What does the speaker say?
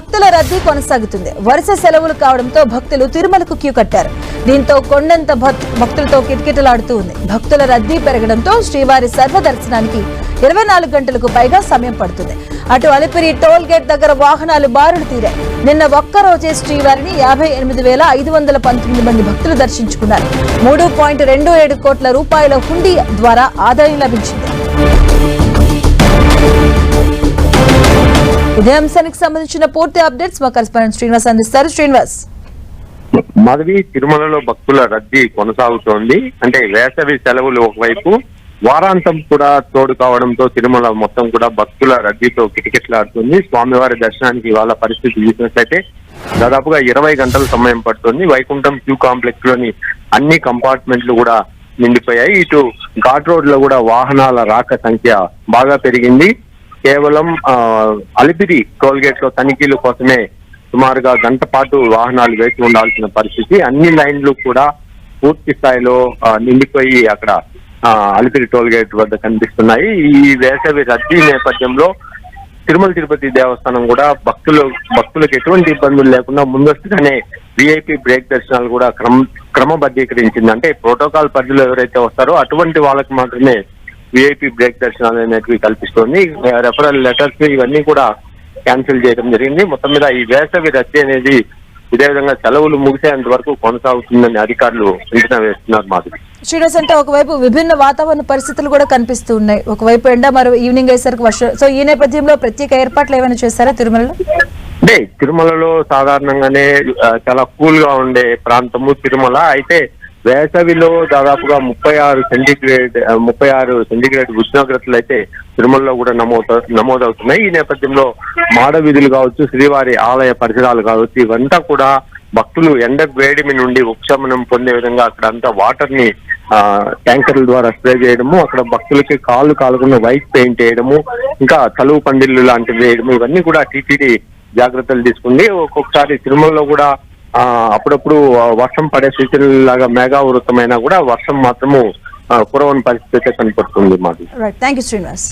భక్తుల రద్దీ కొనసాగుతుంది. వరుస సెలవులు కావడంతో భక్తులు తిరుమలకు క్యూ కట్టారు. దీంతో కొండంత భక్తులతో కిటకిటలాడుతూ ఉంది. భక్తుల రద్దీ పెరగడంతో శ్రీవారి సర్వ దర్శనానికి ఇరవై నాలుగు గంటలకు పైగా సమయం పడుతుంది. అటు అలిపిరి టోల్ గేట్ దగ్గర వాహనాలు బారులు తీరాయి. నిన్న ఒక్క రోజే శ్రీవారిని యాభై ఎనిమిది వేల ఐదు వందల పంతొమ్మిది మంది భక్తులు దర్శించుకున్నారు. మూడు పాయింట్ రెండు ఏడు కోట్ల రూపాయల హుండీ ద్వారా ఆదాయం లభించింది. ఇదే అంశానికి సంబంధించిన పూర్తి అప్డేట్స్ మా కరస్పాండెంట్ శ్రీనివాస్ అందిస్తారు. శ్రీనివాస్. మాధవి తిరుమలలో భక్తుల రద్దీ కొనసాగుతోంది. అంటే వేసవి సెలవులు ఒకవైపు వారాంతం కూడా తోడు కావడంతో తిరుమల మొత్తం కూడా భక్తుల రద్దీతో కిటకిటలాడుతుంది. స్వామివారి దర్శనానికి ఇవాళ పరిస్థితి చూసినట్లయితే దాదాపుగా ఇరవై గంటల సమయం పడుతుంది. వైకుంఠం క్యూ కాంప్లెక్స్లోని అన్ని కంపార్ట్మెంట్లు కూడా నిండిపోయాయి. ఇటు ఘాట్ రోడ్లో కూడా వాహనాల రాక సంఖ్య బాగా పెరిగింది. కేవలం ఆ, అలిపిరి టోల్గేట్లో తనిఖీల కోసమే సుమారుగా గంట పాటు వాహనాలు వేచి ఉండాల్సిన పరిస్థితి. అన్ని లైన్లు కూడా పూర్తి స్థాయిలో నిండిపోయి అక్కడ ఆ, అలిపిరి టోల్గేట్ వద్ద కనిపిస్తున్నాయి. ఈ వేసవి రద్దీ నేపథ్యంలో తిరుమల తిరుపతి దేవస్థానం కూడా భక్తులు భక్తులకు ఎటువంటి ఇబ్బందులు లేకుండా ముందస్తుగానే విఐపి బ్రేక్ దర్శనాలు కూడా క్రమ క్రమబద్ధీకరించింది. అంటే ప్రోటోకాల్ పరిధిలో ఎవరైతే వస్తారో అటువంటి వాళ్ళకి మాత్రమే విఐపి బ్రేక్ దర్శనాలు అనేటివి కల్పిస్తోంది. రెఫరల్ లెటర్స్ ఇవన్నీ కూడా క్యాన్సిల్ చేయడం జరిగింది. మొత్తం మీద ఈ వేసవి రద్దీ అనేది ఇదే విధంగా సెలవులు ముగిసేంత వరకు కొనసాగుతుందని అధికారులు అంచనా వేస్తున్నారు మాది శ్రీనివాస్ అంటే ఒకవైపు విభిన్న వాతావరణ పరిస్థితులు కూడా కనిపిస్తూ ఉన్నాయి. ఒకవైపు ఎండ మరో ఈవినింగ్ అయ్యేసరికి వర్షం. సో ఈ నేపథ్యంలో ప్రత్యేక ఏర్పాట్లు ఏమైనా చేశారా తిరుమలలో? అంటే తిరుమలలో సాధారణంగానే చాలా కూల్గా ఉండే ప్రాంతము తిరుమల. అయితే వేసవిలో దాదాపుగా ముప్పై ఆరు సెంటిగ్రేడ్ ముప్పై ఆరు సెంటిగ్రేడ్ ఉష్ణోగ్రతలు అయితే తిరుమలలో కూడా నమోదు నమోదవుతున్నాయి. ఈ నేపథ్యంలో మాడవీధులు కావచ్చు శ్రీవారి ఆలయ పరిసరాలు కావచ్చు ఇవంతా కూడా భక్తులు ఎండ వేడిమి నుండి ఉపశమనం పొందే విధంగా అక్కడ అంతా వాటర్ని ట్యాంకర్ల ద్వారా స్ప్రే చేయడము అక్కడ భక్తులకి కాళ్ళు కాలుకున్న వైట్ పెయింట్ వేయడము ఇంకా తలువు పండిళ్ళు లాంటివి వేయడము ఇవన్నీ కూడా టీటీడీ జాగ్రత్తలు తీసుకుంది. ఒక్కొక్కసారి తిరుమలలో కూడా అప్పుడప్పుడు వర్షం పడే సీజన్ లాగా మేఘావృతమైనా కూడా వర్షం మాత్రము కురవని పరిస్థితి అయితే కనపడుతుంది మాది. Thank you Srinivas